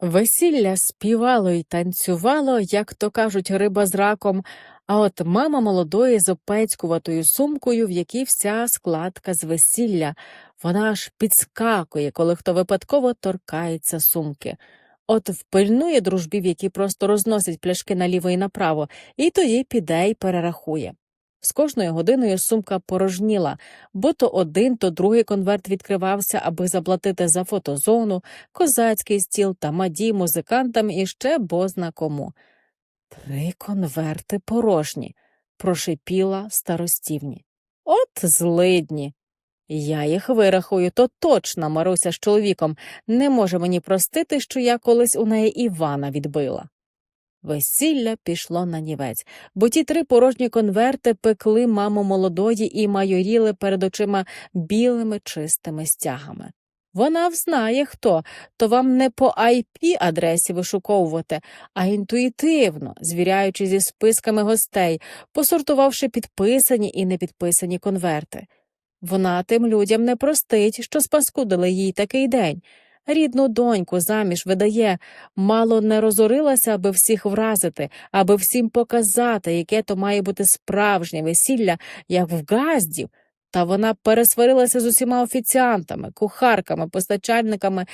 Весілля співало й танцювало, як то кажуть, риба з раком, а от мама молодої з опецькуватою сумкою, в якій вся складка з весілля, вона аж підскакує, коли хто випадково торкається сумки. От впильнує дружбів, які просто розносять пляшки наліво і направо, і тоді піде й перерахує. З кожною годиною сумка порожніла, бо то один, то другий конверт відкривався, аби заплатити за фотозону, козацький стіл та маді музикантам і ще бозна кому. Три конверти порожні, прошипіла старостівні. От злидні. Я їх вирахую, то точно Маруся з чоловіком не може мені простити, що я колись у неї Івана відбила. Весілля пішло на нівець, бо ті три порожні конверти пекли маму молодої і майоріли перед очима білими чистими стягами. Вона взнає хто, то вам не по IP адресі вишуковувати, а інтуїтивно, звіряючи зі списками гостей, посортувавши підписані і непідписані конверти. Вона тим людям не простить, що спаскудили їй такий день. Рідну доньку заміж видає, мало не розорилася, аби всіх вразити, аби всім показати, яке то має бути справжнє весілля, як в газдів. Та вона пересварилася з усіма офіціантами, кухарками, постачальниками